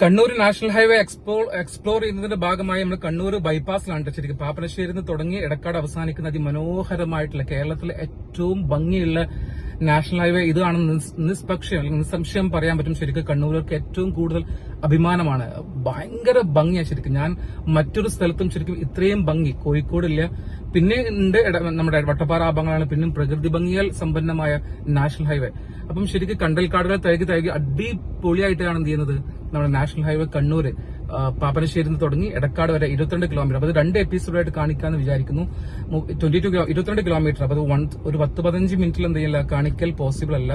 Kannur national highway explore explore ചെയ്യുന്നതിന്റെ ഭാഗമായി നമ്മൾ കണ്ണൂർ ബൈപ്പാസിലാണ് ശരിക്കും പാപ്പനശ്ശേരിയിൽ നിന്ന് തുടങ്ങി എടക്കാട് അവസാനിക്കുന്ന അതിമനോഹരമായിട്ടുള്ള കേരളത്തിലെ ഏറ്റവും ഭംഗിയുള്ള നാഷണൽ ഹൈവേ ഇതാണെന്ന് നിഷ്പക്ഷം അല്ലെങ്കിൽ നിസ്സംശയം പറയാൻ പറ്റും ശരിക്കും കണ്ണൂരർക്ക് ഏറ്റവും കൂടുതൽ അഭിമാനമാണ്. ഭയങ്കര ഭംഗിയാണ് ശരിക്കും. ഞാൻ മറ്റൊരു സ്ഥലത്തും ശരിക്കും ഇത്രയും ഭംഗി. കോഴിക്കോടില്ല പിന്നെ ഉണ്ട് നമ്മുടെ വട്ടപ്പാറ ആഭങ്ങളാണ് പിന്നെ പ്രകൃതി ഭംഗിയാൽ സമ്പന്നമായ നാഷണൽ ഹൈവേ. അപ്പം ശരിക്കും കണ്ടൽക്കാടുകൾ തഴകി തഴുകി അടിപൊളിയായിട്ടാണ് എന്ത് ചെയ്യുന്നത് നമ്മുടെ നാഷണൽ ഹൈവേ കണ്ണൂര്. ആ, പാപ്പനശ്ശേരിയിൽ നിന്ന് തുടങ്ങി എടക്കാട് വരെ ഇരുപത്തിരണ്ട് കിലോമീറ്റർ അപ്പോൾ രണ്ട് എപ്പിസോഡായിട്ട് കാണിക്കാമെന്ന് വിചാരിക്കുന്നു. ട്വന്റി ടു ഇരുപത്തിരണ്ട് കിലോമീറ്റർ അപ്പോൾ വൺ ഒരു പത്ത് പതിനഞ്ച് മിനിറ്റിൽ എന്ത് ചെയ്യില്ല കാണിക്കൽ പോസിബിൾ അല്ല.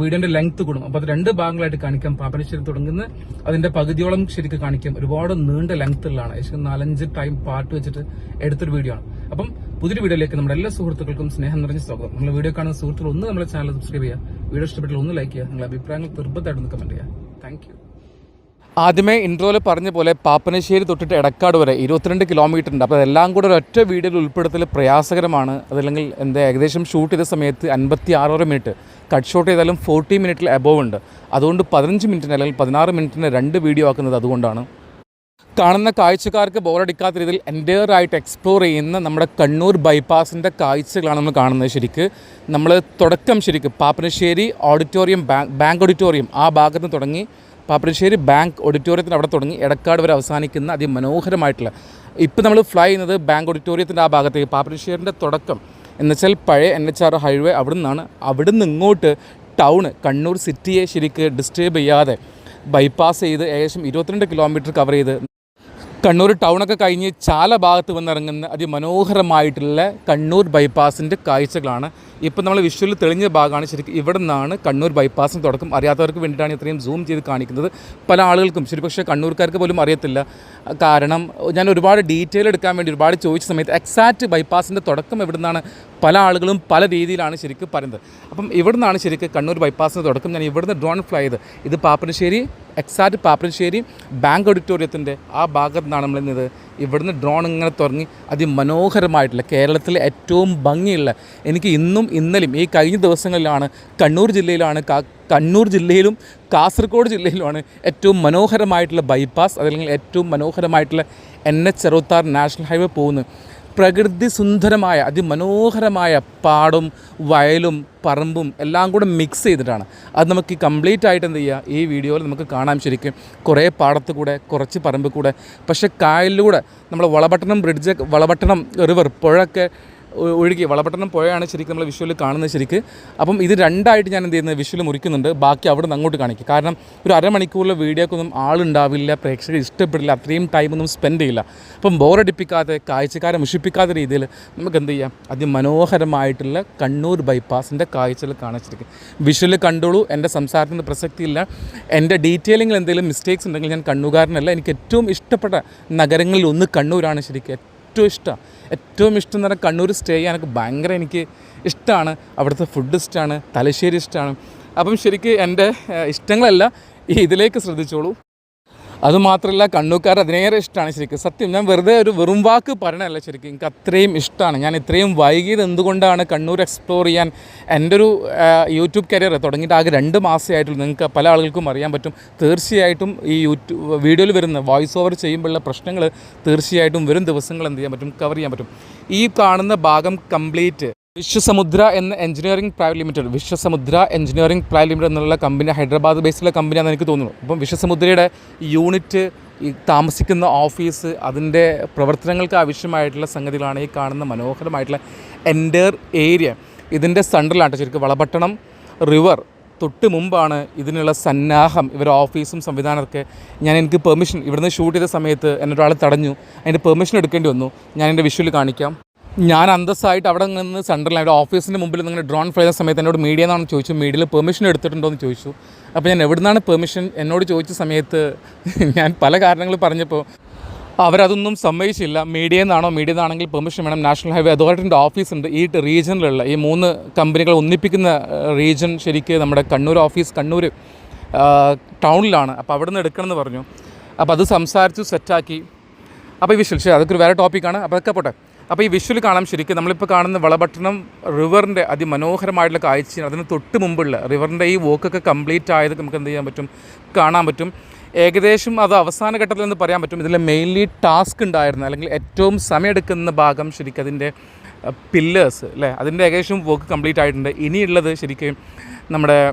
വീടിന്റെ ലെങ്ത് കൂടും. അപ്പോൾ അത് രണ്ട് ഭാഗങ്ങളായിട്ട് കാണിക്കാം. പാപ്പനശ്ശേരി തുടങ്ങുന്ന അതിന്റെ പകുതിയോളം ശരിക്കും കാണിക്കാം. ഒരുപാട് നീണ്ട ലെങ്ത് ഉള്ളതാണ്. ഏകദേശം നാലഞ്ച് ടൈം പാർട്ട് വെച്ചിട്ട് എടുത്തൊരു വീഡിയോ ആണ്. അപ്പം പുതിയൊരു വീഡിയോയിലേക്ക് നമ്മുടെ എല്ലാ സുഹൃത്തുക്കൾക്കും സ്നേഹം നിറഞ്ഞ സ്വാഗതം. നമ്മൾ വീഡിയോ കാണുന്ന സുഹൃത്തുക്കൾ ഒന്ന് നമ്മുടെ ചാനൽ സബ്സ്ക്രൈബ് ചെയ്യുക. വീഡിയോ ഇഷ്ടപ്പെട്ടാൽ ഒന്ന് ലൈക്ക് ചെയ്യുക. നിങ്ങളുടെ അഭിപ്രായങ്ങൾ നിർബന്ധമായിട്ടൊന്ന് കമന്റ് ചെയ്യുക. താങ്ക് ആദ്യമേ ഇൻട്രോയിൽ പറഞ്ഞ പോലെ പാപ്പനശ്ശേരി തൊട്ടിട്ട് എടക്കാട് വരെ ഇരുപത്തിരണ്ട് കിലോമീറ്റർ ഉണ്ട്. അപ്പോൾ അതെല്ലാം കൂടെ ഒരൊറ്റ വീഡിയോയിൽ ഉൾപ്പെടുത്തൽ പ്രയാസകരമാണ്. അതല്ലെങ്കിൽ എന്താ ഏകദേശം ഷൂട്ട് ചെയ്ത സമയത്ത് അൻപത്തി ആറര മിനിറ്റ് കട്ട് ഷോട്ട് ചെയ്താലും ഫോർട്ടി മിനിറ്റിൽ അബോവ് ഉണ്ട്. അതുകൊണ്ട് പതിനഞ്ച് മിനിറ്റിന് അല്ലെങ്കിൽ പതിനാറ് മിനിറ്റിന് രണ്ട് വീഡിയോ ആക്കുന്നത് അതുകൊണ്ടാണ്. കാണുന്ന കാഴ്ചക്കാർക്ക് ബോറടിക്കാത്ത രീതിയിൽ എന്റയർ ആയിട്ട് എക്സ്പ്ലോർ ചെയ്യുന്ന നമ്മുടെ കണ്ണൂർ ബൈപ്പാസിന്റെ കാഴ്ചകളാണ് നമ്മൾ കാണുന്നത് ശരിക്ക്. നമ്മൾ തുടക്കം ശരിക്ക് പാപ്പനശ്ശേരി ഓഡിറ്റോറിയം ബാങ്ക് ഓഡിറ്റോറിയം ആ ഭാഗത്ത് തുടങ്ങി. പാപ്പനശ്ശേരി ബാങ്ക് ഓഡിറ്റോറിയത്തിന് അവിടെ തുടങ്ങി എടക്കാട് വരെ അവസാനിക്കുന്ന അതിമനോഹരമായിട്ടുള്ള ഇപ്പം നമ്മൾ ഫ്ലൈ ചെയ്യുന്നത് ബാങ്ക് ഓഡിറ്റോറിയത്തിന്റെ ആ ഭാഗത്തേക്ക്. പാപ്പനശ്ശേരിന്റെ തുടക്കം എന്നുവെച്ചാൽ പഴയ എൻ എച്ച് ആർ ഹൈവേ അവിടെ നിന്നാണ് അവിടെ നിന്ന് ഇങ്ങോട്ട് ടൗണ് കണ്ണൂർ സിറ്റിയെ ശരിക്ക് ഡിസ്റ്റേബ് ചെയ്യാതെ ബൈപ്പാസ് ചെയ്ത് ഏകദേശം ഇരുപത്തിരണ്ട് കിലോമീറ്റർ കവർ ചെയ്ത് കണ്ണൂർ ടൗണൊക്കെ കഴിഞ്ഞ് ചാല ഭാഗത്ത് വന്നിറങ്ങുന്ന അതിമനോഹരമായിട്ടുള്ള കണ്ണൂർ ബൈപ്പാസിന്റെ കാഴ്ചകളാണ്. ഇപ്പം നമ്മൾ വിഷ്വലിൽ തെളിഞ്ഞ ഭാഗമാണ്. ശരിക്കും ഇവിടെ നിന്നാണ് കണ്ണൂർ ബൈപ്പാസിന് തുടക്കം. അറിയാത്തവർക്ക് വേണ്ടിയിട്ടാണ് ഇത്രയും സൂം ചെയ്ത് കാണിക്കുന്നത്. പല ആളുകൾക്കും ശരി പക്ഷേ കണ്ണൂർക്കാർക്ക് പോലും അറിയത്തില്ല. കാരണം ഞാൻ ഒരുപാട് ഡീറ്റെയിൽ എടുക്കാൻ വേണ്ടി ഒരുപാട് ചോദിച്ച സമയത്ത് എക്സാക്റ്റ് ബൈപ്പാസിന്റെ തുടക്കം എവിടെ നിന്നാണ് പല ആളുകളും പല രീതിയിലാണ് ശരിക്കും പറയുന്നത്. അപ്പം ഇവിടെ നിന്നാണ് ശരിക്കും കണ്ണൂർ ബൈപ്പാസ് തുടക്കം. ഞാൻ ഇവിടുന്ന് ഡ്രോൺ ഫ്ലൈ ചെയ്ത്. ഇത് പാപ്പനശ്ശേരി എക്സാക്റ്റ് പാപ്പനശ്ശേരി ബാങ്ക് ഓഡിറ്റോറിയത്തിന്റെ ആ ഭാഗത്ത് നിന്നാണ് നമ്മൾ ഇന്നത് ഇവിടുന്ന് ഡ്രോൺ ഇങ്ങനെ തുടങ്ങി അതിമനോഹരമായിട്ടുള്ള കേരളത്തിലെ ഏറ്റവും ഭംഗിയുള്ള എനിക്ക് ഇന്നും ഇന്നലെയും ഈ കഴിഞ്ഞ ദിവസങ്ങളിലാണ് കണ്ണൂർ ജില്ലയിലാണ് കണ്ണൂർ ജില്ലയിലും കാസർഗോഡ് ജില്ലയിലുമാണ് ഏറ്റവും മനോഹരമായിട്ടുള്ള ബൈപ്പാസ് അതല്ലെങ്കിൽ ഏറ്റവും മനോഹരമായിട്ടുള്ള എൻ എച്ച് അറുപത്താറ് നാഷണൽ ഹൈവേ പോകുന്നത്. പ്രകൃതി സുന്ദരമായ അതിമനോഹരമായ പാടും വയലും പറമ്പും എല്ലാം കൂടെ മിക്സ് ചെയ്തിട്ടാണ്. അത് നമുക്ക് കംപ്ലീറ്റ് ആയിട്ട് എന്ത് ചെയ്യുക ഈ വീഡിയോയിൽ നമുക്ക് കാണാൻ ശരിക്കും. കുറേ പാടത്ത് കൂടെ കുറച്ച് പറമ്പ് കൂടെ. പക്ഷേ കായലിലൂടെ നമ്മൾ വളപട്ടണം ബ്രിഡ്ജ് വളപട്ടണം റിവർ പുഴയൊക്കെ ഒഴുകി വളപട്ടണം പുഴയാണ് ശരിക്കും നമ്മൾ വിഷ്വലിൽ കാണുന്നത് ശരിക്ക്. അപ്പം ഇത് രണ്ടായിട്ട് ഞാൻ എന്ത് ചെയ്യുന്നത് വിഷ്വൽ മുറിക്കുന്നുണ്ട്. ബാക്കി അവിടെ നിന്ന് അങ്ങോട്ട് കാണിക്കും. കാരണം ഒരു അരമണിക്കൂറിലെ വീഡിയോക്കൊന്നും ആളുണ്ടാവില്ല പ്രേക്ഷകർ ഇഷ്ടപ്പെടില്ല അത്രയും ടൈമൊന്നും സ്പെൻഡ് ചെയ്യില്ല. അപ്പം ബോറടിപ്പിക്കാതെ കാഴ്ചക്കാരെ മുഷിപ്പിക്കാത്ത രീതിയിൽ നമുക്ക് എന്ത് ചെയ്യാം? അതിമനോഹരമായിട്ടുള്ള കണ്ണൂർ ബൈപ്പാസിന്റെ കാഴ്ചകൾ കാണിച്ചിരിക്കും വിഷ്വൽ കണ്ടോളൂ. എന്റെ സംസാരത്തിന് പ്രസക്തിയില്ല. എന്റെ ഡീറ്റെയിലിങ്ങിൽ എന്തെങ്കിലും മിസ്റ്റേക്സ് ഉണ്ടെങ്കിൽ ഞാൻ കണ്ണൂകാരനല്ല എനിക്ക് ഏറ്റവും ഇഷ്ടപ്പെട്ട നഗരങ്ങളിൽ ഒന്ന് കണ്ണൂരാണ് ശരിക്കും. ഏറ്റവും ഇഷ്ടമാണ് ഏറ്റവും ഇഷ്ടം എന്ന് പറഞ്ഞാൽ കണ്ണൂർ സ്റ്റേ ചെയ്യാൻ എനിക്ക് ഭയങ്കര എനിക്ക് ഇഷ്ടമാണ്. അവിടുത്തെ ഫുഡ് ഇഷ്ടമാണ്. തലശ്ശേരി ഇഷ്ടമാണ്. അപ്പം ശരിക്കും എന്റെ ഇഷ്ടങ്ങളല്ല ഈ ഇതിലേക്ക് ശ്രദ്ധിച്ചോളൂ. അതുമാത്രമല്ല കണ്ണൂക്കാർ അതിനേറെ ഇഷ്ടമാണ് ശരിക്കും. സത്യം ഞാൻ വെറുതെ ഒരു വെറും വാക്ക് പറയണല്ല ശരിക്കും. എനിക്ക് അത്രയും ഇഷ്ടമാണ് ഞാൻ ഇത്രയും വൈകിയത് എന്തുകൊണ്ടാണ് കണ്ണൂർ എക്സ്പ്ലോർ ചെയ്യാൻ എന്റെ ഒരു യൂട്യൂബ് കരിയർ തുടങ്ങിയിട്ട് ആകെ രണ്ട് മാസമായിട്ടുള്ളൂ നിങ്ങൾക്ക് പല ആളുകൾക്കും അറിയാൻ പറ്റും. തീർച്ചയായിട്ടും ഈ യൂട്യൂബ് വീഡിയോയിൽ വരുന്ന വോയിസ് ഓവർ ചെയ്യുമ്പോഴുള്ള പ്രശ്നങ്ങൾ തീർച്ചയായിട്ടും വരും. ദിവസങ്ങൾ എന്ത് ചെയ്യാൻ പറ്റും? കവർ ചെയ്യാൻ പറ്റും. ഈ കാണുന്ന ഭാഗം കംപ്ലീറ്റ് വിശ്വസമുദ്ര എന്ന engineering private limited Vishwasamudra engineering private limited എന്നുള്ള കമ്പനി ഹൈദരാബാദ് ബേസിലുള്ള കമ്പനിയാണെന്ന് എനിക്ക് തോന്നുന്നു. അപ്പം വിശ്വസമുദ്രയുടെ യൂണിറ്റ് ഈ താമസിക്കുന്ന ഓഫീസ് അതിന്റെ പ്രവർത്തനങ്ങൾക്ക് ആവശ്യമായിട്ടുള്ള സംഗതികളാണ് ഈ കാണുന്ന മനോഹരമായിട്ടുള്ള എന്റയർ ഏരിയ ഇതിന്റെ സെൻട്രലാണ് ശരിക്കും വളപട്ടണം. റിവർ തൊട്ട് മുമ്പാണ് ഇതിനുള്ള സന്നാഹം. ഇവർ ഓഫീസും സംവിധാനമൊക്കെ ഞാൻ എനിക്ക് പെർമിഷൻ ഇവിടുന്ന് ഷൂട്ട് ചെയ്ത സമയത്ത് എന്നെ ഒരാൾ തടഞ്ഞു. അതിന്റെ പെർമിഷൻ എടുക്കേണ്ടി വന്നു. ഞാൻ എന്റെ വിഷ്വൽ കാണിക്കാം. ഞാൻ അന്തസ്സായിട്ട് അവിടെ നിന്ന് സെൻട്രൽ അവിടെ ഓഫീസിന്റെ മുമ്പിൽ നിങ്ങൾ ഡ്രോൺ ഫ്ലൈ ചെയ്ത സമയത്ത് എന്നോട് മീഡിയ എന്നാണ് ചോദിച്ചു മീഡിയയിൽ പെർമിഷൻ എടുത്തിട്ടുണ്ടോ എന്ന് ചോദിച്ചു. അപ്പോൾ ഞാൻ എവിടെ നിന്നാണ് പെർമിഷൻ എന്നോട് ചോദിച്ച സമയത്ത് ഞാൻ പല കാരണങ്ങൾ പറഞ്ഞപ്പോൾ അവരതൊന്നും സമ്മതിച്ചില്ല. മീഡിയ എന്നാണോ മീഡിയ എന്നാണെങ്കിൽ പെർമിഷൻ വേണം. നാഷണൽ ഹൈവേ അതോറിറ്റിന്റെ ഓഫീസ് ഉണ്ട്. ഈ റീജിയനിലുള്ള ഈ മൂന്ന് കമ്പനികൾ ഒന്നിപ്പിക്കുന്ന റീജിയൻ ശരിക്കും നമ്മുടെ കണ്ണൂർ ഓഫീസ് കണ്ണൂർ ടൗണിലാണ് അപ്പോൾ അവിടെ നിന്ന് എടുക്കണമെന്ന് പറഞ്ഞു. അപ്പോൾ അത് സംസാരിച്ചു സെറ്റാക്കി അപ്പോൾ ഈ വിഷയം അതൊക്കെ ഒരു വേറെ ടോപ്പിക്കാണ് അപ്പോൾ അതൊക്കെ പോട്ടെ. അപ്പോൾ ഈ വിഷ്വൽ കാണാം ശരിക്കും. നമ്മളിപ്പോൾ കാണുന്ന വളപട്ടണം റിവറിന്റെ അതിമനോഹരമായിട്ടുള്ള കാഴ്ചയാണ് അതിന് തൊട്ട് മുമ്പുള്ള റിവറിന്റെ ഈ വോക്കൊക്കെ കംപ്ലീറ്റ് ആയത് നമുക്ക് എന്ത് ചെയ്യാൻ പറ്റും? കാണാൻ പറ്റും. ഏകദേശം അത് അവസാന ഘട്ടത്തിൽ പറയാൻ പറ്റും. ഇതിൽ മെയിൻലി ടാസ്ക് ഉണ്ടായിരുന്ന അല്ലെങ്കിൽ ഏറ്റവും സമയമെടുക്കുന്ന ഭാഗം ശരിക്കും അതിന്റെ പില്ലേഴ്സ് അല്ലേ? അതിന്റെ ഏകദേശം വർക്ക് കംപ്ലീറ്റ് ആയിട്ടുണ്ട്. ഇനിയുള്ളത് ശരിക്കും നമ്മുടെ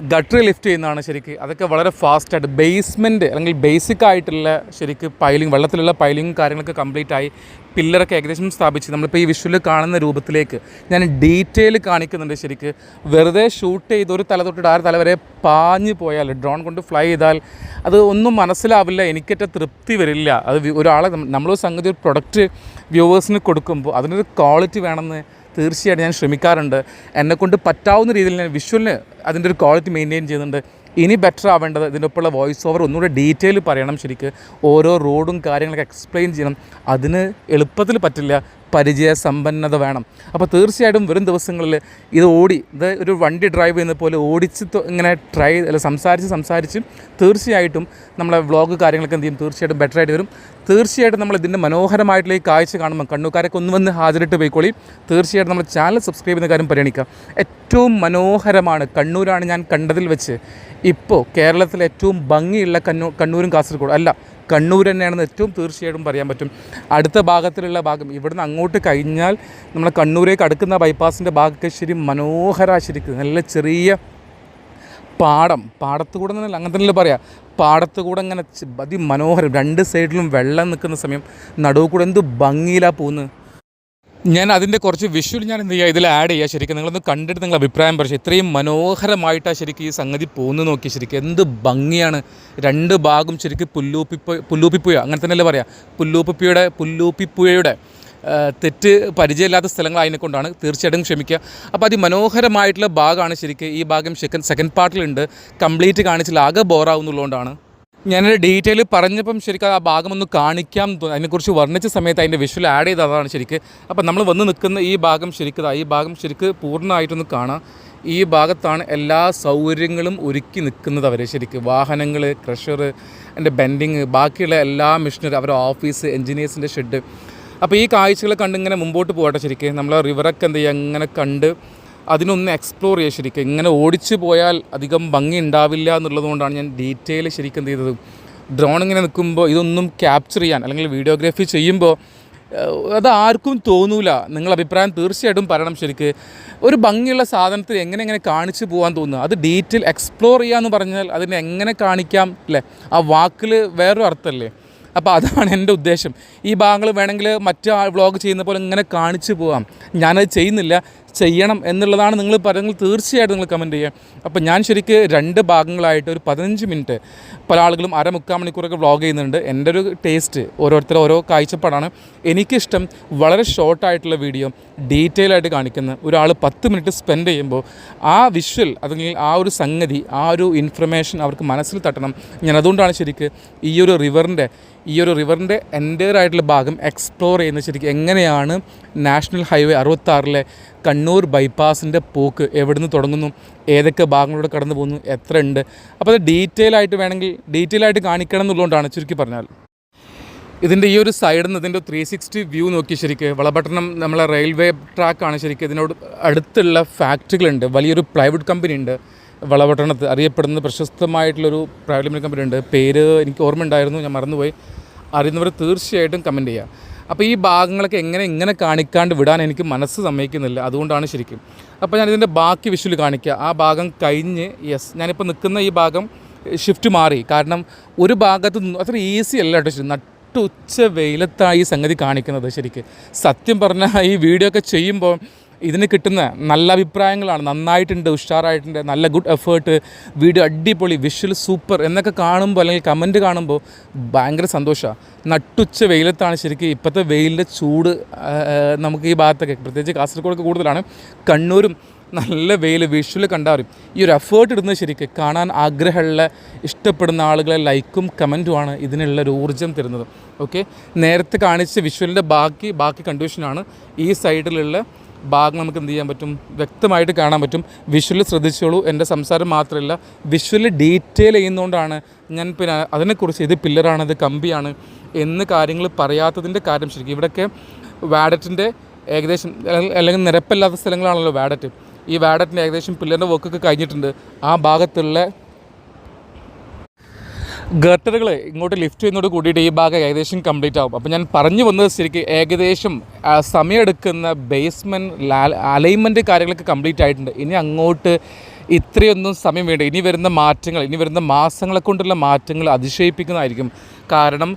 ഗട്ടർ ലിഫ്റ്റ് ചെയ്യുന്നതാണ് ശരിക്ക്. അതൊക്കെ വളരെ ഫാസ്റ്റായിട്ട് ബേസ്മെന്റ് അല്ലെങ്കിൽ ബേസിക് ആയിട്ടുള്ള ശരിക്ക് പൈലിംഗ് വെള്ളത്തിലുള്ള പൈലിംഗ് കാര്യങ്ങളൊക്കെ കംപ്ലീറ്റ് ആയി പില്ലറൊക്കെ ഏകദേശം സ്ഥാപിച്ച് നമ്മളിപ്പോൾ ഈ വിഷ്വൽ കാണുന്ന രൂപത്തിലേക്ക് ഞാൻ ഡീറ്റെയിൽ കാണിക്കുന്നുണ്ട് ശരിക്ക്. വെറുതെ ഷൂട്ട് ചെയ്ത് ഒരു തല തൊട്ടിട്ട് ആറ് തല വരെ പാഞ്ഞു പോയാൽ ഡ്രോൺ കൊണ്ട് ഫ്ലൈ ചെയ്താൽ അത് ഒന്നും മനസ്സിലാവില്ല എനിക്കേറ്റ തൃപ്തി വരില്ല. അത് ഒരാളെ നമ്മ- നമ്മളൊരു സംഗതി ഒരു പ്രൊഡക്റ്റ് വ്യൂവേഴ്സിന് കൊടുക്കുമ്പോൾ അതിനൊരു ക്വാളിറ്റി വേണമെന്ന് തീർച്ചയായിട്ടും ഞാൻ ശ്രമിക്കാറുണ്ട്. എന്നെക്കൊണ്ട് പറ്റാവുന്ന രീതിയിൽ ഞാൻ വിഷ്വലിന് അതിന്റെ ഒരു ക്വാളിറ്റി മെയിന്റെയിൻ ചെയ്യുന്നുണ്ട്. ഇനി ബെറ്റർ ആവേണ്ടത് ഇതിന്റെ ഒപ്പമുള്ള വോയിസ് ഓവർ ഒന്നുകൂടെ ഡീറ്റെയിൽ പറയണം ശരിക്ക്. ഓരോ റോഡും കാര്യങ്ങളൊക്കെ എക്സ്പ്ലെയിൻ ചെയ്യണം. അതിന് എളുപ്പത്തിൽ പറ്റില്ല. പരിചയ സമ്പന്നത വേണം. അപ്പോൾ തീർച്ചയായിട്ടും വരും ദിവസങ്ങളിൽ ഇത് ഓടി ഇത് ഒരു വണ്ടി ഡ്രൈവ് ചെയ്യുന്ന പോലെ ഓടിച്ച് ഇങ്ങനെ ട്രൈ അല്ല സംസാരിച്ച് സംസാരിച്ച് തീർച്ചയായിട്ടും നമ്മളെ വ്ളോഗ് കാര്യങ്ങളൊക്കെ എന്ത് ചെയ്യും? തീർച്ചയായിട്ടും ബെറ്റർ ആയിട്ട് വരും. തീർച്ചയായിട്ടും നമ്മൾ ഇതിന്റെ മനോഹരമായിട്ടുള്ള ഈ കാഴ്ച കാണുമ്പോൾ കണ്ണൂക്കാരൊക്കെ ഒന്ന് വന്ന് ഹാജരിട്ട് പോയിക്കോളി. തീർച്ചയായിട്ടും നമ്മൾ ചാനൽ സബ്സ്ക്രൈബ് ചെയ്യുന്ന കാര്യം പരിഗണിക്കുക. ഏറ്റവും മനോഹരമാണ് കണ്ണൂരാണ് ഞാൻ കണ്ടതിൽ വെച്ച്. ഇപ്പോൾ കേരളത്തിലെ ഏറ്റവും ഭംഗിയുള്ള കണ്ണൂർ കണ്ണൂരും കാസർഗോഡ്. അല്ല കണ്ണൂർ തന്നെയാണെന്ന് ഏറ്റവും തീർച്ചയായിട്ടും പറയാൻ പറ്റും. അടുത്ത ഭാഗത്തിലുള്ള ഭാഗം ഇവിടുന്ന് അങ്ങോട്ട് കഴിഞ്ഞാൽ നമ്മളെ കണ്ണൂരേക്ക് അടുക്കുന്ന ബൈപ്പാസിന്റെ ഭാഗമൊക്കെ ശരി മനോഹര നല്ല ചെറിയ പാടം. പാടത്ത് കൂടെ തന്നെ അങ്ങനെ തന്നെ പറയാം. പാടത്ത് കൂടെ ഇങ്ങനെ ചെ- അതിമനോഹരം രണ്ട് സൈഡിലും വെള്ളം നിൽക്കുന്ന സമയം. നടുവ് കൂടെ എന്ത് ഭംഗിയിലാണ് പോകുന്നത് ഞാൻ അതിന്റെ കുറച്ച് വിഷ്വൽ ഞാൻ എന്ത് ചെയ്യുക ഇതിൽ ആഡ് ചെയ്യുക ശരിക്കും. നിങ്ങളൊന്ന് കണ്ടിട്ട് നിങ്ങൾ അഭിപ്രായം പറയും ഇത്രയും മനോഹരമായിട്ടാണ് ശരിക്കും ഈ സംഗതി പോകുന്നു നോക്കി ശരിക്കും. എന്ത് ഭംഗിയാണ്. രണ്ട് ഭാഗം ശരിക്കും പുല്ലൂപ്പിപ്പ പുല്ലൂപ്പിപ്പുഴ. അങ്ങനെ തന്നെയല്ലേ പറയാം. പുല്ലൂപ്പിപ്പുഴയുടെ പുല്ലൂപ്പിപ്പുഴയുടെ തെറ്റ് പരിചയമില്ലാത്ത സ്ഥലങ്ങൾ അതിനെ കൊണ്ടാണ് തീർച്ചയായിട്ടും ക്ഷമിക്കുക. അപ്പോൾ അതിമനോഹരമായിട്ടുള്ള ഭാഗമാണ് ശരിക്കും ഈ ഭാഗം സെക്കൻഡ് സെക്കൻഡ് പാർട്ടിലുണ്ട് കംപ്ലീറ്റ് കാണിച്ചില്ല. ആകെ ബോറാവുന്നുള്ളതുകൊണ്ടാണ് ഞാനൊരു ഡീറ്റെയിൽ പറഞ്ഞപ്പം ശരിക്കും ആ ഭാഗം ഒന്ന് കാണിക്കാം അതിനെക്കുറിച്ച് വർണിച്ച സമയത്ത് അതിന്റെ വിഷ്വൽ ആഡ് ചെയ്തതാണ് ശരിക്ക്. അപ്പം നമ്മൾ വന്ന് നിൽക്കുന്ന ഈ ഭാഗം ശരിക്കും ഈ ഭാഗം ശരിക്ക് പൂർണമായിട്ടൊന്ന് കാണാം. ഈ ഭാഗത്താണ് എല്ലാ സൗകര്യങ്ങളും ഒരുക്കി നിൽക്കുന്നത് അവർ ശരിക്ക്. വാഹനങ്ങൾ ക്രഷർ എന്റെ ബെൻഡിങ് ബാക്കിയുള്ള എല്ലാ മെഷീനറി അവരുടെ ഓഫീസ് എൻജിനീയേഴ്സിന്റെ ഷെഡ് അപ്പോൾ ഈ കാഴ്ചകൾ കണ്ട് ഇങ്ങനെ മുമ്പോട്ട് പോകട്ടെ ശരിക്കും. നമ്മൾ റിവറൊക്കെ എന്ത് ചെയ്യുക? അങ്ങനെ കണ്ട് അതിനൊന്ന് എക്സ്പ്ലോർ ചെയ്യുക ശരിക്കും. ഇങ്ങനെ ഓടിച്ചു പോയാൽ അധികം ഭംഗി ഉണ്ടാവില്ല എന്നുള്ളതുകൊണ്ടാണ് ഞാൻ ഡീറ്റെയിൽ ശരിക്കും ചെയ്തത്. ഡ്രോൺ ഇങ്ങനെ നിൽക്കുമ്പോൾ ഇതൊന്നും ക്യാപ്ചർ ചെയ്യാൻ അല്ലെങ്കിൽ വീഡിയോഗ്രാഫി ചെയ്യുമ്പോൾ അത് ആർക്കും തോന്നൂല. നിങ്ങൾ അഭിപ്രായം തീർച്ചയായിട്ടും പറയണം ശരിക്ക്. ഒരു ഭംഗിയുള്ള സാധനത്തിൽ എങ്ങനെ എങ്ങനെ കാണിച്ചു പോകാൻ തോന്നുക? അത് ഡീറ്റെയിൽ എക്സ്പ്ലോർ ചെയ്യുക ചെയ്യാന്ന് പറഞ്ഞാൽ അതിനെ എങ്ങനെ കാണിക്കാം അല്ലേ? ആ വാക്കിൽ വേറൊരു അർത്ഥമല്ലേ? അപ്പോൾ അതാണ് എന്റെ ഉദ്ദേശം. ഈ ഭാഗങ്ങൾ വേണമെങ്കിൽ മറ്റു വ്ളോഗ് ചെയ്യുന്ന പോലെ ഇങ്ങനെ കാണിച്ചു പോകാം ഞാനത് ചെയ്യുന്നില്ല. ചെയ്യണം എന്നുള്ളതാണ് നിങ്ങൾ പറയുന്നത്. തീർച്ചയായിട്ടും നിങ്ങൾ കമന്റ് ചെയ്യുക. അപ്പോൾ ഞാൻ ശരിക്ക് രണ്ട് ഭാഗങ്ങളായിട്ട് ഒരു പതിനഞ്ച് മിനിറ്റ് പല ആളുകളും അര മുക്കാൽ മണിക്കൂറൊക്കെ വ്ളോഗ് ചെയ്യുന്നുണ്ട്. എന്റെ ഒരു ടേസ്റ്റ് ഓരോരുത്തർ ഓരോ കാഴ്ചപ്പാടാണ്. എനിക്കിഷ്ടം വളരെ ഷോർട്ടായിട്ടുള്ള വീഡിയോ ഡീറ്റെയിൽ ആയിട്ട് കാണിക്കുന്ന ഒരാൾ പത്ത് മിനിറ്റ് സ്പെൻഡ് ചെയ്യുമ്പോൾ ആ വിഷ്വൽ അല്ലെങ്കിൽ ആ ഒരു സംഗതി ആ ഒരു ഇൻഫർമേഷൻ അവർക്ക് മനസ്സിൽ തട്ടണം. ഞാൻ അതുകൊണ്ടാണ് ശരിക്ക് ഈ ഒരു റിവറിന്റെ ഈ ഒരു റിവറിന്റെ എന്റയർ ആയിട്ടുള്ള ഭാഗം എക്സ്പ്ലോർ ചെയ്യുന്നത് ശരിക്കും എങ്ങനെയാണ് നാഷണൽ ഹൈവേ അറുപത്താറിലെ കണ്ണൂർ ബൈപ്പാസിന്റെ പോക്ക് എവിടുന്ന് തുടങ്ങുന്നു? ഏതൊക്കെ ഭാഗങ്ങളിലൂടെ കടന്നു പോകുന്നു? എത്ര ഉണ്ട് അപ്പോൾ അത് ഡീറ്റെയിൽ ആയിട്ട് വേണമെങ്കിൽ ഡീറ്റെയിൽ ആയിട്ട് കാണിക്കണം എന്നുള്ളതുകൊണ്ടാണ് ചുരുക്കി പറഞ്ഞാൽ. ഇതിന്റെ ഈ ഒരു സൈഡിൽ നിന്ന് ഇതിന്റെ ത്രീ സിക്സ്റ്റി വ്യൂ നോക്കി ശരിക്ക്. വളപട്ടണം നമ്മളെ റെയിൽവേ ട്രാക്കാണ് ശരിക്കും. ഇതിനോട് അടുത്തുള്ള ഫാക്ടറികളുണ്ട് വലിയൊരു പ്ലൈവുഡ് കമ്പനി ഉണ്ട്. വളപട്ടണത്ത് അറിയപ്പെടുന്ന പ്രശസ്തമായിട്ടുള്ളൊരു പ്രൈവറ്റ് കമ്പനി ഉണ്ട്. പേര് എനിക്ക് ഓർമ്മ ഉണ്ടായിരുന്നു ഞാൻ മറന്നുപോയി. അറിയുന്നവർ തീർച്ചയായിട്ടും കമന്റ് ചെയ്യുക. അപ്പോൾ ഈ ഭാഗങ്ങളൊക്കെ എങ്ങനെ ഇങ്ങനെ കാണിക്കാണ്ട് വിടാൻ എനിക്ക് മനസ്സ് സമ്മതിക്കുന്നില്ല. അതുകൊണ്ടാണ് ശരിക്കും. അപ്പോൾ ഞാനിതിന്റെ ബാക്കി വിഷ്വൽ കാണിക്കുക ആ ഭാഗം കഴിഞ്ഞ് യെസ് ഞാനിപ്പോൾ നിൽക്കുന്ന ഈ ഭാഗം ഷിഫ്റ്റ് മാറി. കാരണം ഒരു ഭാഗത്ത് അത്ര ഈസി അല്ല കേട്ടോ. നട്ടുച്ച വെയിലത്താണ് ഈ സംഗതി കാണിക്കുന്നത് ശരിക്ക്. സത്യം പറഞ്ഞാൽ ഈ വീഡിയോ ഒക്കെ ചെയ്യുമ്പോൾ ഇതിന് കിട്ടുന്ന നല്ല അഭിപ്രായങ്ങളാണ്. നന്നായിട്ടുണ്ട് ഉഷാറായിട്ടുണ്ട് നല്ല ഗുഡ് എഫേർട്ട് വീഡിയോ അടിപൊളി വിഷ്വൽ സൂപ്പർ എന്നൊക്കെ കാണുമ്പോൾ അല്ലെങ്കിൽ കമന്റ് കാണുമ്പോൾ ഭയങ്കര സന്തോഷമാണ് നട്ടുച്ച വെയിലത്താണ് ശരിക്കും ഇപ്പോഴത്തെ വെയിലിന്റെ ചൂട് നമുക്ക് ഈ ഭാഗത്തൊക്കെ. പ്രത്യേകിച്ച് കാസർഗോഡൊക്കെ കൂടുതലാണ്. കണ്ണൂരും നല്ല വെയിൽ വിഷ്വൽ കണ്ടാറും ഈ ഒരു എഫേർട്ട് ഇടുന്നത് ശരിക്കും കാണാൻ ആഗ്രഹമുള്ള ഇഷ്ടപ്പെടുന്ന ആളുകളെ ലൈക്കും കമന്റുമാണ് ഇതിനുള്ള ഒരു ഊർജം തരുന്നത്. ഓക്കെ നേരത്തെ കാണിച്ച വിഷ്വലിന്റെ ബാക്കി ബാക്കി കണ്ടീഷനാണ് ഈ സൈഡിലുള്ള ഭാഗം നമുക്ക് എന്ത് ചെയ്യാൻ പറ്റും? വ്യക്തമായിട്ട് കാണാൻ പറ്റും. വിഷ്വൽ ശ്രദ്ധിച്ചോളൂ. എന്റെ സംസാരം മാത്രമല്ല വിഷ്വൽ ഡീറ്റെയിൽ ചെയ്യുന്നതുകൊണ്ടാണ് ഞാൻ പിന്നെ അതിനെക്കുറിച്ച് ഇത് പില്ലറാണ് ഇത് കമ്പിയാണ് എന്ന് കാര്യങ്ങൾ പറയാത്തതിന്റെ കാര്യം ശരിക്കും. ഇവിടെയൊക്കെ വാഡറ്റിന്റെ ഏകദേശം അല്ല- അല്ലെങ്കിൽ നിരപ്പല്ലാത്ത സ്ഥലങ്ങളാണല്ലോ വാഡറ്റ്. ഈ വാഡറ്റിന്റെ ഏകദേശം പില്ലറിന്റെ വർക്കൊക്കെ കഴിഞ്ഞിട്ടുണ്ട്. ആ ഭാഗത്തുള്ള ഗർട്ടറുകൾ ഇങ്ങോട്ട് ലിഫ്റ്റ് ചെയ്യുന്നതോട് കൂടിയിട്ട് ഈ ഭാഗം ഏകദേശം കംപ്ലീറ്റ് ആവും. അപ്പോൾ ഞാൻ പറഞ്ഞു വന്നത് ശരിക്കും ഏകദേശം സമയമെടുക്കുന്ന ബേസ്മെന്റ് അലൈൻമെന്റ് കാര്യങ്ങളൊക്കെ കംപ്ലീറ്റ് ആയിട്ടുണ്ട്. ഇനി അങ്ങോട്ട് ഇത്രയൊന്നും സമയം വേണ്ട. ഇനി വരുന്ന മാറ്റങ്ങൾ ഇനി വരുന്ന മാസങ്ങളെ കൊണ്ടുള്ള മാറ്റങ്ങൾ അതിശയിപ്പിക്കുന്നതായിരിക്കും. കാരണം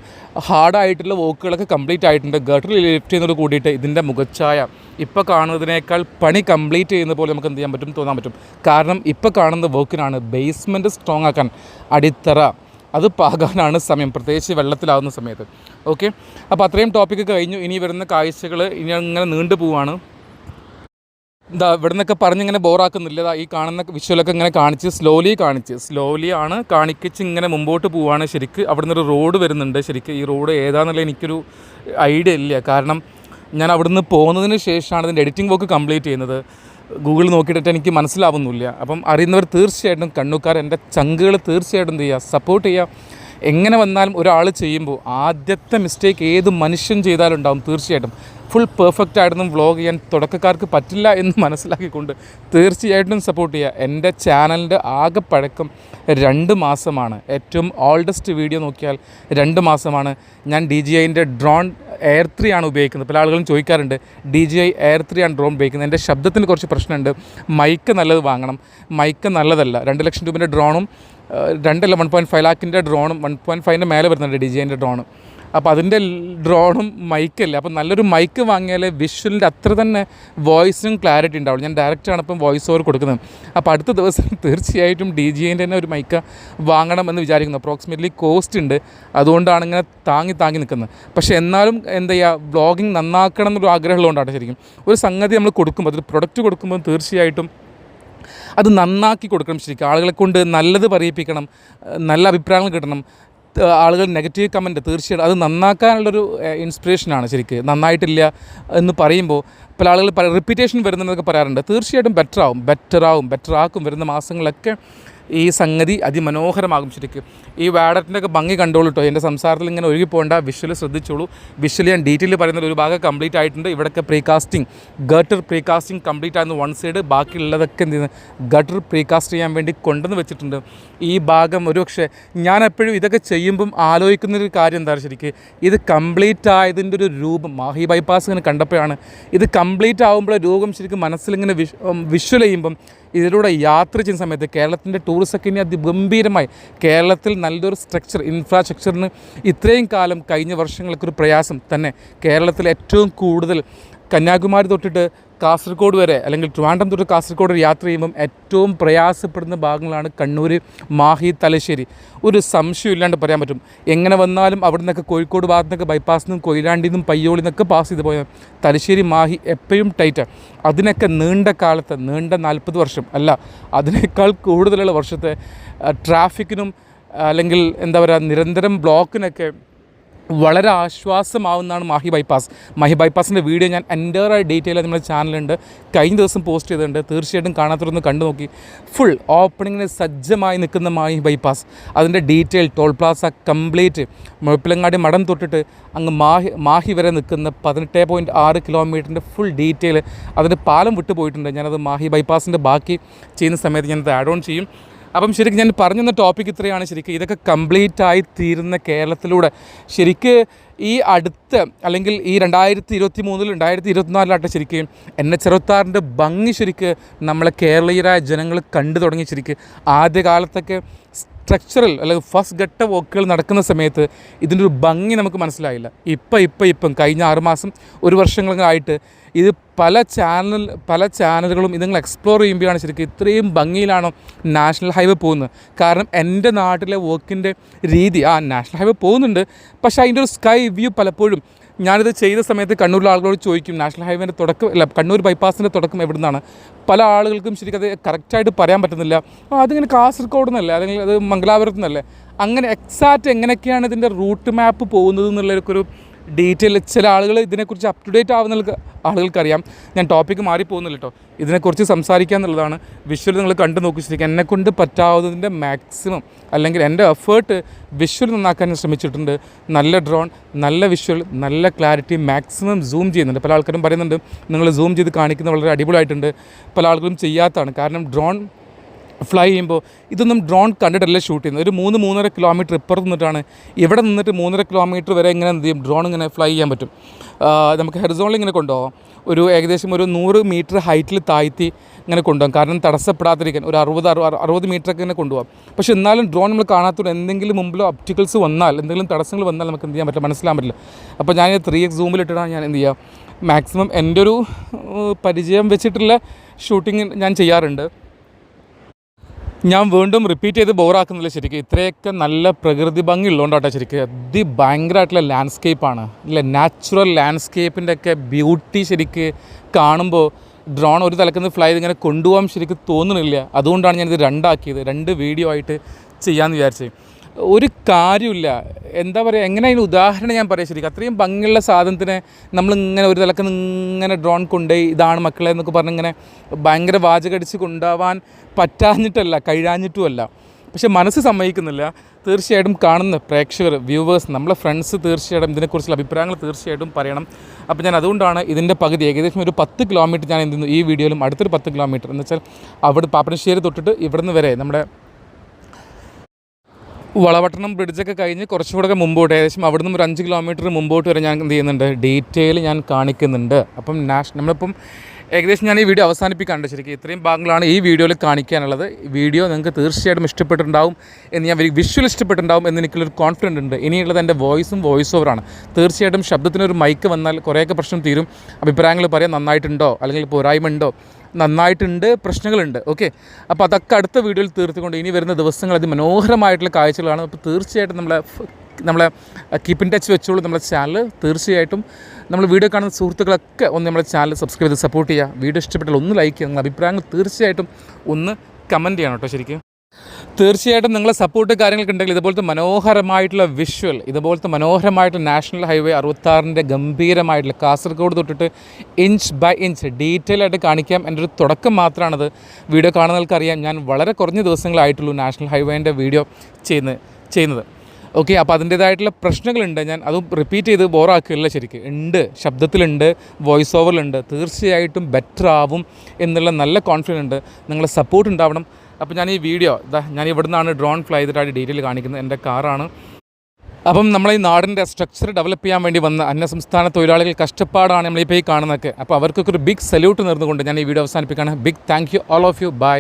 ഹാർഡായിട്ടുള്ള വോക്കുകളൊക്കെ കംപ്ലീറ്റ് ആയിട്ടുണ്ട്. ഗട്ടറിൽ ലിഫ്റ്റ് ചെയ്യുന്നതോട് കൂടിയിട്ട് ഇതിന്റെ മുഖച്ഛായ ഇപ്പോൾ കാണുന്നതിനേക്കാൾ പണി കംപ്ലീറ്റ് ചെയ്യുന്ന പോലെ നമുക്ക് എന്ത് ചെയ്യാൻ പറ്റും? തോന്നാൻ പറ്റും. കാരണം ഇപ്പോൾ കാണുന്ന വർക്കിനാണ് ബേസ്മെന്റ് സ്ട്രോങ് ആക്കാൻ അടിത്തറ. അത് പാകാനാണ് സമയം. പ്രത്യേകിച്ച് വെള്ളത്തിലാവുന്ന സമയത്ത്. ഓക്കെ അപ്പോൾ അത്രയും ടോപ്പിക്ക് കഴിഞ്ഞു. ഇനി വരുന്ന കാഴ്ചകൾ ഇനി അങ്ങനെ നീണ്ടു പോവാണ്. എന്താ ഇവിടെ നിന്നൊക്കെ പറഞ്ഞിങ്ങനെ ബോറാക്കുന്നില്ല. ഈ കാണുന്ന വിഷ്വലൊക്കെ ഇങ്ങനെ കാണിച്ച് സ്ലോലി കാണിച്ച്. സ്ലോലി ആണ് കാണിക്കിച്ച് ഇങ്ങനെ മുമ്പോട്ട് പോവാണ് ശരിക്ക്. അവിടെ നിന്നൊരു റോഡ് വരുന്നുണ്ട് ശരിക്ക്. ഈ റോഡ് ഏതാണെന്നുള്ള എനിക്കൊരു ഐഡിയ ഇല്ല. കാരണം ഞാൻ അവിടുന്ന് പോകുന്നതിന് ശേഷമാണ് ഇതിന്റെ എഡിറ്റിംഗ് വർക്ക് കംപ്ലീറ്റ് ചെയ്യുന്നത്. ഗൂഗിൾ നോക്കിയിട്ട് എനിക്ക് മനസ്സിലാവുന്നില്ല. അപ്പം അറിയുന്നവർ തീർച്ചയായിട്ടും കണ്ണൂക്കാർ എന്റെ ചങ്കുകൾ തീർച്ചയായിട്ടും ചെയ്യുക സപ്പോർട്ട് ചെയ്യുക. എങ്ങനെ വന്നാലും ഒരാൾ ചെയ്യുമ്പോൾ ആദ്യത്തെ മിസ്റ്റേക്ക് ഏത് മനുഷ്യൻ ചെയ്താലും ഉണ്ടാവും തീർച്ചയായിട്ടും. ഫുൾ പെർഫെക്റ്റ് ആയിട്ടൊന്നും വ്ളോഗ് ചെയ്യാൻ തുടക്കക്കാർക്ക് പറ്റില്ല എന്ന് മനസ്സിലാക്കിക്കൊണ്ട് തീർച്ചയായിട്ടും സപ്പോർട്ട് ചെയ്യുക. എന്റെ ചാനലിന്റെ ആകെ പഴക്കം രണ്ട് മാസമാണ്. ഏറ്റവും ഓൾഡസ്റ്റ് വീഡിയോ നോക്കിയാൽ രണ്ട് മാസമാണ്. ഞാൻ ഡി ജി ഐന്റെ ഡ്രോൺ എയർ ത്രീ ആണ് ഉപയോഗിക്കുന്നത്. പല ആളുകളും ചോദിക്കാറുണ്ട് D G I air three ആണ് ഡ്രോൺ ഉപയോഗിക്കുന്നത്. എന്റെ ശബ്ദത്തിന് കുറച്ച് പ്രശ്നമുണ്ട്. മൈക്ക് നല്ലത് വാങ്ങണം. മൈക്ക് നല്ലതല്ല. രണ്ട് ലക്ഷം രൂപേന്റെ ഡ്രോണും രണ്ടല്ല വൺ പോയിന്റ് ഫൈവ് ലാക്കിന്റെ ഡ്രോണും വൺ പോയിന്റ് ഫൈവിന്റെ മേലെ വരുന്നുണ്ട് ഡി ജി ഐന്റെ ഡ്രോണും. അപ്പോൾ അതിന്റെ ഡ്രോണും മൈക്കല്ലേ അപ്പോൾ നല്ലൊരു മൈക്ക് വാങ്ങിയാലേ വിഷ്വലിന്റെ അത്ര തന്നെ വോയിസും ക്ലാരിറ്റി ഉണ്ടാവും ഞാൻ ഡയറക്റ്റാണ് ഇപ്പം വോയിസ് ഓവർ കൊടുക്കുന്നത്. അപ്പോൾ അടുത്ത ദിവസം തീർച്ചയായിട്ടും ഡി ജി എന്റെ തന്നെ ഒരു മൈക്ക് വാങ്ങണം എന്ന് വിചാരിക്കുന്നു. അപ്രോക്സിമേറ്റ്ലി കോസ്റ്റ് ഉണ്ട്. അതുകൊണ്ടാണ് ഇങ്ങനെ താങ്ങി താങ്ങി നിൽക്കുന്നത്. പക്ഷേ എന്നാലും എന്താ ചെയ്യുക വ്ളോഗിങ് നന്നാക്കണം എന്നൊരു ആഗ്രഹമുള്ളതുകൊണ്ടാണ് ശരിക്കും. ഒരു സംഗതി നമ്മൾ കൊടുക്കുമ്പോൾ അതൊരു പ്രൊഡക്റ്റ് കൊടുക്കുമ്പോൾ തീർച്ചയായിട്ടും അത് നന്നാക്കി കൊടുക്കണം ശരിക്കും. ആളുകളെ കൊണ്ട് നല്ലത് പറയിപ്പിക്കണം നല്ല അഭിപ്രായങ്ങൾ കിട്ടണം. ആളുകൾ നെഗറ്റീവ് കമന്റ് തീർച്ചയായിട്ടും അത് നന്നാക്കാനുള്ളൊരു ഇൻസ്പിറേഷനാണ് ശരിക്കും. നന്നായിട്ടില്ല എന്ന് പറയുമ്പോൾ പല ആളുകൾ റിപ്പീറ്റേഷൻ വരുന്നതൊക്കെ പറയാറുണ്ട്. തീർച്ചയായിട്ടും ബെറ്റർ ആവും. ബെറ്റർ ആവും ബെറ്റർ ആക്കും. വരുന്ന മാസങ്ങളൊക്കെ ഈ സംഗതി അതിമനോഹരമാകും ശരിക്കും. ഈ വാഡറ്റിന്റെ ഭംഗി കണ്ടോളൂ കേട്ടോ എന്റെ സംസാരത്തിൽ ഇങ്ങനെ ഒഴുകി പോകേണ്ട വിഷ്വൽ ശ്രദ്ധിച്ചോളൂ. വിഷ്വൽ ഞാൻ ഡീറ്റെയിൽ പറയുന്നത് ഒരു ഭാഗം കംപ്ലീറ്റ് ആയിട്ടുണ്ട്. ഇവിടെയൊക്കെ പ്രീകാസ്റ്റിംഗ് ഗട്ടർ പ്രീകാസ്റ്റിംഗ് കംപ്ലീറ്റ് ആയിരുന്നു വൺ സൈഡ് ബാക്കിയുള്ളതൊക്കെ എന്ത് ചെയ്യുന്നത് ഗട്ടർ പ്രീകാസ്റ്റ് ചെയ്യാൻ വേണ്ടി കൊണ്ടുവന്ന് വെച്ചിട്ടുണ്ട്. ഈ ഭാഗം ഒരു പക്ഷേ ഞാൻ എപ്പോഴും ഇതൊക്കെ ചെയ്യുമ്പം ആലോചിക്കുന്നൊരു കാര്യം എന്താണ് ശരിക്കും? ഇത് കംപ്ലീറ്റ് ആയതിന്റെ ഒരു രൂപം മാഹി ബൈപ്പാസ് ഇങ്ങനെ കണ്ടപ്പോഴാണ്. ഇത് കംപ്ലീറ്റ് ആകുമ്പോൾ രൂപം ശരിക്കും മനസ്സിലിങ്ങനെ വിഷ് വിഷ്വൽ ചെയ്യുമ്പം ഇതിലൂടെ യാത്ര ചെയ്യുന്ന സമയത്ത് കേരളത്തിന്റെ ടൂറിസമൊക്കെ ഇനി അതിഗംഭീരമായി കേരളത്തിൽ നല്ലൊരു സ്ട്രക്ചർ ഇൻഫ്രാസ്ട്രക്ചറിന് ഇത്രയും കാലം കഴിഞ്ഞ വർഷങ്ങൾക്കൊരു പ്രയാസം തന്നെ കേരളത്തിൽ ഏറ്റവും കൂടുതൽ കന്യാകുമാരി തൊട്ടിട്ട് കാസർഗോഡ് വരെ അല്ലെങ്കിൽ ട്രിവാൻഡ്രം തൊട്ട് കാസർഗോഡ് യാത്ര ചെയ്യുമ്പം ഏറ്റവും പ്രയാസപ്പെടുന്ന ഭാഗങ്ങളാണ് കണ്ണൂർ മാഹി തലശ്ശേരി. ഒരു സംശയം ഇല്ലാണ്ട് പറയാൻ പറ്റും. എങ്ങനെ വന്നാലും അവിടെ നിന്നൊക്കെ കോഴിക്കോട് ഭാഗത്തു നിന്നൊക്കെ ബൈപ്പാസിൽ നിന്നും കൊയിലാണ്ടിൽ നിന്നും പയ്യോളിൽ നിന്നൊക്കെ പാസ് ചെയ്ത് പോയ തലശ്ശേരി മാഹി എപ്പോഴും ടൈറ്റാണ് അതിനൊക്കെ നീണ്ട കാലത്ത് നീണ്ട നാൽപ്പത് വർഷം അല്ല അതിനേക്കാൾ കൂടുതലുള്ള വർഷത്തെ ട്രാഫിക്കിനും അല്ലെങ്കിൽ എന്താ പറയുക നിരന്തരം ബ്ലോക്കിനൊക്കെ വളരെ ആശ്വാസമാവുന്നതാണ് മാഹി ബൈപ്പാസ്. മാഹി ബൈപ്പാസിന്റെ വീഡിയോ ഞാൻ എന്റയറായി ഡീറ്റെയിൽ നമ്മുടെ ചാനലുണ്ട് കഴിഞ്ഞ ദിവസം പോസ്റ്റ് ചെയ്തിട്ടുണ്ട്. തീർച്ചയായിട്ടും കാണാത്തവരൊന്ന് കണ്ടു നോക്കി. ഫുൾ ഓപ്പണിങ്ങിന് സജ്ജമായി നിൽക്കുന്ന മാഹി ബൈപ്പാസ്. അതിന്റെ detail toll plaza complete Muzhappilangadi മടം തൊട്ടിട്ട് അങ്ങ് മാഹി മാഹി വരെ നിൽക്കുന്ന പതിനെട്ട് പോയിന്റ് ആറ് കിലോമീറ്ററിന്റെ ഫുൾ ഡീറ്റെയിൽ അതിന്റെ പാലം വിട്ടു പോയിട്ടുണ്ട് ഞാനത് മാഹി ബൈപ്പാസിന്റെ ബാക്കി ചെയ്യുന്ന സമയത്ത് ഞാനത് ആഡ് ഓൺ ചെയ്യും. അപ്പം ശരിക്കും ഞാൻ പറഞ്ഞെന്ന ടോപ്പിക് ഇത്രയാണ് ശരിക്കും. ഇതൊക്കെ കംപ്ലീറ്റ് ആയി തീരുന്ന കേരളത്തിലൂടെ. ശരിക്ക് ഈ അടുത്ത് അല്ലെങ്കിൽ ഈ രണ്ടായിരത്തി ഇരുപത്തി മൂന്നിൽ രണ്ടായിരത്തി ഇരുപത്തിനാലിലാട്ടെ ശരിക്കും എൻ എച്ച് അറുപത്താറിന്റെ ഭംഗി ശരിക്ക് നമ്മളെ കേരളീയരായ ജനങ്ങൾ കണ്ടു തുടങ്ങി ശരിക്ക്. ആദ്യകാലത്തൊക്കെ സ്ട്രക്ചറൽ അല്ലെങ്കിൽ ഫസ്റ്റ് ഘട്ട വോക്കുകൾ നടക്കുന്ന സമയത്ത് ഇതിന്റെ ഒരു ഭംഗി നമുക്ക് മനസ്സിലായില്ല. ഇപ്പം ഇപ്പം ഇപ്പം കഴിഞ്ഞ ആറുമാസം ഒരു വർഷങ്ങളായിട്ട് ഇത് പല ചാനൽ പല ചാനലുകളും ഇതുങ്ങൾ എക്സ്പ്ലോർ ചെയ്യുമ്പോഴാണ് ശരിക്കും ഇത്രയും ഭംഗിയിലാണോ നാഷണൽ ഹൈവേ പോകുന്നത്. കാരണം എന്റെ നാട്ടിലെ വർക്കിന്റെ രീതി ആ നാഷണൽ ഹൈവേ പോകുന്നുണ്ട്. പക്ഷേ അതിന്റെ ഒരു സ്കൈ വ്യൂ പലപ്പോഴും ഞാനിത് ചെയ്ത സമയത്ത് കണ്ണൂരിലെ ആളുകളോട് ചോദിക്കും നാഷണൽ ഹൈവേന്റെ തുടക്കം അല്ല കണ്ണൂർ ബൈപ്പാസിന്റെ തുടക്കം എവിടെ നിന്നാണ് പല ആളുകൾക്കും ശരിക്കും അത് കറക്റ്റായിട്ട് പറയാൻ പറ്റുന്നില്ല. അതിങ്ങനെ കാസർഗോഡ് നിന്നല്ലേ? അല്ലെങ്കിൽ അത് മംഗലാപുരത്ത് നിന്നല്ലേ? അങ്ങനെ എക്സാക്റ്റ് എങ്ങനെയൊക്കെയാണ് ഇതിന്റെ റൂട്ട് മാപ്പ് പോകുന്നത് എന്നുള്ളൊരു ഡീറ്റെയിൽ ചില ആളുകൾ ഇതിനെക്കുറിച്ച് അപ് ടു ഡേറ്റ് ആവുന്ന ആളുകൾക്കറിയാം. ഞാൻ ടോപ്പിക്ക് മാറിപ്പോകുന്നില്ല കേട്ടോ ഇതിനെക്കുറിച്ച് സംസാരിക്കുക എന്നുള്ളതാണ്. വിഷ്വൽ നിങ്ങൾ കണ്ടു നോക്കി ശരിക്കും എന്നെക്കൊണ്ട് പറ്റാവുന്നതിന്റെ മാക്സിമം അല്ലെങ്കിൽ എന്റെ എഫേർട്ട് വിഷ്വൽ നന്നാക്കാൻ ഞാൻ ശ്രമിച്ചിട്ടുണ്ട്. നല്ല ഡ്രോൺ നല്ല വിഷ്വൽ നല്ല ക്ലാരിറ്റി മാക്സിമം സൂം ചെയ്യുന്നുണ്ട്. പല ആൾക്കാരും പറയുന്നുണ്ട്. നിങ്ങൾ സൂം ചെയ്ത് കാണിക്കുന്നത് വളരെ അടിപൊളിയായിട്ടുണ്ട്. പല ആളുകളും ചെയ്യാത്തതാണ്. കാരണം ഡ്രോൺ ഫ്ലൈ ചെയ്യുമ്പോൾ ഇതൊന്നും ഡ്രോൺ കണ്ടിട്ടല്ല ഷൂട്ട് ചെയ്യുന്നത്. ഒരു മൂന്ന് മൂന്നര കിലോമീറ്റർ ഇപ്പുറത്ത് നിന്നിട്ടാണ് ഇവിടെ നിന്നിട്ട് മൂന്നര കിലോമീറ്റർ വരെ ഇങ്ങനെ എന്ത് ചെയ്യും? ഡ്രോൺ ഇങ്ങനെ ഫ്ലൈ ചെയ്യാൻ പറ്റും. നമുക്ക് ഹെർസോണിൽ ഇങ്ങനെ കൊണ്ടുപോകാം ഒരു ഏകദേശം ഒരു നൂറ് മീറ്റർ ഹൈറ്റിൽ താഴ്ത്തി ഇങ്ങനെ കൊണ്ടുപോകാം കാരണം തടസ്സപ്പെടാതിരിക്കാൻ ഒരു അറുപത് അറുപത് മീറ്ററൊക്കെ ഇങ്ങനെ കൊണ്ടുപോകാം പക്ഷേ എന്നാലും ഡ്രോൺ നമ്മൾ കാണാത്തതുകൊണ്ട് എന്തെങ്കിലും മുമ്പിൽ ഒപ്റ്റിക്കൽസ് വന്നാൽ എന്തെങ്കിലും തടസ്സങ്ങൾ വന്നാൽ നമുക്ക് എന്ത് ചെയ്യാൻ പറ്റില്ല മനസ്സിലാൻ പറ്റില്ല. അപ്പോൾ ഞാൻ ത്രീ എക്സ് സൂമിലിട്ടിട്ടാണ് ഞാൻ എന്ത് ചെയ്യുക. മാക്സിമം എന്റെ ഒരു പരിചയം വെച്ചിട്ടുള്ള ഷൂട്ടിങ് ഞാൻ ചെയ്യാറുണ്ട്. ഞാൻ വീണ്ടും റിപ്പീറ്റ് ചെയ്ത് ബോറാക്കുന്നില്ല ശരിക്കും. ഇത്രയൊക്കെ നല്ല പ്രകൃതി ഭംഗി ഉള്ളതുകൊണ്ടാട്ടോ ശരിക്കും. അതി ഭയങ്കരമായിട്ടുള്ള ലാൻഡ്സ്കേപ്പാണ് അല്ലെ നാച്ചുറൽ ലാൻഡ്സ്കേപ്പിന്റെ ഒക്കെ ബ്യൂട്ടി ശരിക്ക് കാണുമ്പോൾ ഡ്രോൺ ഒരു തലക്കുന്ന ഫ്ലൈ ഇത് ഇങ്ങനെ കൊണ്ടുപോകാൻ ശരിക്കും തോന്നുന്നില്ല. അതുകൊണ്ടാണ് ഞാനിത് രണ്ടാക്കിയത്. രണ്ട് വീഡിയോ ആയിട്ട് ചെയ്യാമെന്ന് വിചാരിച്ചത് ഒരു കാര്യമില്ല എന്താ പറയുക എങ്ങനെ അതിന് ഉദാഹരണം ഞാൻ പറയാം ശരിക്കും. അത്രയും ഭംഗിയുള്ള സാധനത്തിനെ നമ്മളിങ്ങനെ ഒരു തലക്ക് ഇങ്ങനെ ഡ്രോൺ കൊണ്ടുപോയി ഇതാണ് മക്കളെ എന്നൊക്കെ പറഞ്ഞ് ഇങ്ങനെ ഭയങ്കര വാചകടിച്ച് കൊണ്ടുപോകാൻ പറ്റാഞ്ഞിട്ടല്ല കഴിയാഞ്ഞിട്ടുമല്ല. പക്ഷേ മനസ്സ് സമ്മതിക്കുന്നില്ല. തീർച്ചയായിട്ടും കാണുന്ന പ്രേക്ഷകർ വ്യൂവേഴ്സ് നമ്മളെ ഫ്രണ്ട്സ് തീർച്ചയായിട്ടും ഇതിനെക്കുറിച്ചുള്ള അഭിപ്രായങ്ങൾ തീർച്ചയായിട്ടും പറയണം. അപ്പോൾ ഞാൻ അതുകൊണ്ടാണ് ഇതിന്റെ പകുതി ഏകദേശം ഒരു പത്ത് കിലോമീറ്റർ ഞാൻ എന്ത് ഈ വീഡിയോയിലും അടുത്തൊരു പത്ത് കിലോമീറ്റർ എന്ന് വെച്ചാൽ അവിടെ പാപ്പനശ്ശേരി തൊട്ടിട്ട് ഇവിടുന്ന് വരെ നമ്മുടെ വളവട്ടണം ബ്രിഡ്ജൊക്കെ കഴിഞ്ഞ് കുറച്ചുകൂടെ മുമ്പോട്ട് ഏകദേശം അവിടെ നിന്നും ഒരു അഞ്ച് കിലോമീറ്റർ മുമ്പോട്ട് വരെ ഞാൻ എന്ത് ചെയ്യുന്നുണ്ട്? ഡീറ്റെയിൽ ഞാൻ കാണിക്കുന്നുണ്ട്. അപ്പം നാഷ് നമ്മളിപ്പം ഏകദേശം ഞാൻ ഈ വീഡിയോ അവസാനിപ്പിക്കാണ്ട് ശരിക്കും. ഇത്രയും ഭാഗങ്ങളാണ് ഈ വീഡിയോയിൽ കാണിക്കാനുള്ളത്. വീഡിയോ നിങ്ങൾക്ക് തീർച്ചയായിട്ടും ഇഷ്ടപ്പെട്ടിട്ടുണ്ടാവും എന്ന് ഞാൻ വിഷ്വൽ ഇഷ്ടപ്പെട്ടിട്ടുണ്ടാവും എന്ന് എനിക്കുള്ളൊരു കോൺഫിഡന്റ് ഉണ്ട്. ഇനിയുള്ളത് എന്റെ വോയിസും വോയിസ് ഓവറാണ് തീർച്ചയായിട്ടും ശബ്ദത്തിനൊരു മൈക്ക് വന്നാൽ കുറേയൊക്കെ പ്രശ്നം തീരും. അഭിപ്രായങ്ങൾ പറയാൻ നന്നായിട്ടുണ്ടോ? അല്ലെങ്കിൽ പോരായ്മ ഉണ്ടോ? നന്നായിട്ടുണ്ട് പ്രശ്നങ്ങളുണ്ട്. ഓക്കെ അപ്പോൾ അതൊക്കെ അടുത്ത വീഡിയോയിൽ തീർത്തുകൊണ്ട് ഇനി വരുന്ന ദിവസങ്ങൾ അതിമനോഹരമായിട്ടുള്ള കാഴ്ചകളാണ്. അപ്പോൾ തീർച്ചയായിട്ടും നമ്മളെ നമ്മളെ കീപ്പ് ഇൻ ടച്ച് വെച്ചോളൂ. നമ്മുടെ ചാനൽ തീർച്ചയായിട്ടും നമ്മൾ വീഡിയോ കാണുന്ന സുഹൃത്തുക്കളൊക്കെ ഒന്ന് നമ്മുടെ ചാനൽ സബ്സ്ക്രൈബ് ചെയ്ത് സപ്പോർട്ട് ചെയ്യുക. വീഡിയോ ഇഷ്ടപ്പെട്ടാൽ ഒന്ന് ലൈക്ക് ചെയ്യുക. നിങ്ങളുടെ അഭിപ്രായങ്ങൾ തീർച്ചയായിട്ടും ഒന്ന് കമന്റ് ചെയ്യണം കേട്ടോ ശരിക്കും. തീർച്ചയായിട്ടും നിങ്ങളെ സപ്പോർട്ട് കാര്യങ്ങളൊക്കെ ഉണ്ടെങ്കിൽ ഇതുപോലത്തെ മനോഹരമായിട്ടുള്ള വിഷ്വൽ ഇതുപോലത്തെ മനോഹരമായിട്ടുള്ള നാഷണൽ ഹൈവേ അറുപത്താറിന്റെ ഗംഭീരമായിട്ടുള്ള കാസർഗോഡ് തൊട്ടിട്ട് ഇഞ്ച് ബൈ ഇഞ്ച് ഡീറ്റെയിൽ ആയിട്ട് കാണിക്കാം. എന്റെ ഒരു തുടക്കം മാത്രമാണത് വീഡിയോ കാണുന്നവർക്കറിയാം ഞാൻ വളരെ കുറഞ്ഞ ദിവസങ്ങളായിട്ടുള്ളൂ നാഷണൽ ഹൈവേന്റെ വീഡിയോ ചെയ്യുന്നത് ചെയ്യുന്നത്. ഓക്കെ അപ്പോൾ അതിന്റേതായിട്ടുള്ള പ്രശ്നങ്ങളുണ്ട്. ഞാൻ അത് റിപ്പീറ്റ് ചെയ്ത് ബോറാക്കുകയല്ല ശരിക്കും. ഉണ്ട് ശബ്ദത്തിലുണ്ട് വോയിസ് ഓവറിലുണ്ട് തീർച്ചയായിട്ടും ബെറ്റർ ആവും എന്നുള്ള നല്ല കോൺഫിഡൻസ് ഉണ്ട്. നിങ്ങളുടെ സപ്പോർട്ട് ഉണ്ടാവണം. അപ്പോൾ ഞാൻ ഈ വീഡിയോ ഇതാ ഞാൻ ഇവിടെ നിന്നാണ് ഡ്രോൺ ഫ്ലൈ ചെയ്തിട്ടായിട്ട് ഡീറ്റെയിൽ കാണിക്കുന്നത്. എന്റെ കാറാണ് അപ്പം നമ്മൾ ഈ നാടിന്റെ സ്ട്രക്ചർ ഡെവലപ്പ് ചെയ്യാൻ വേണ്ടി വന്ന അന്യസംസ്ഥാന തൊഴിലാളികൾ കഷ്ടപ്പാടാണ് നമ്മളിപ്പോൾ ഈ കാണുന്നതൊക്കെ. അപ്പോൾ അവർക്കൊക്കെ ഒരു ബിഗ് സല്യൂട്ട് നേർന്നുകൊണ്ട് ഞാൻ ഈ വീഡിയോ അവസാനിപ്പിക്കുകയാണ്. Big thank you all of you bye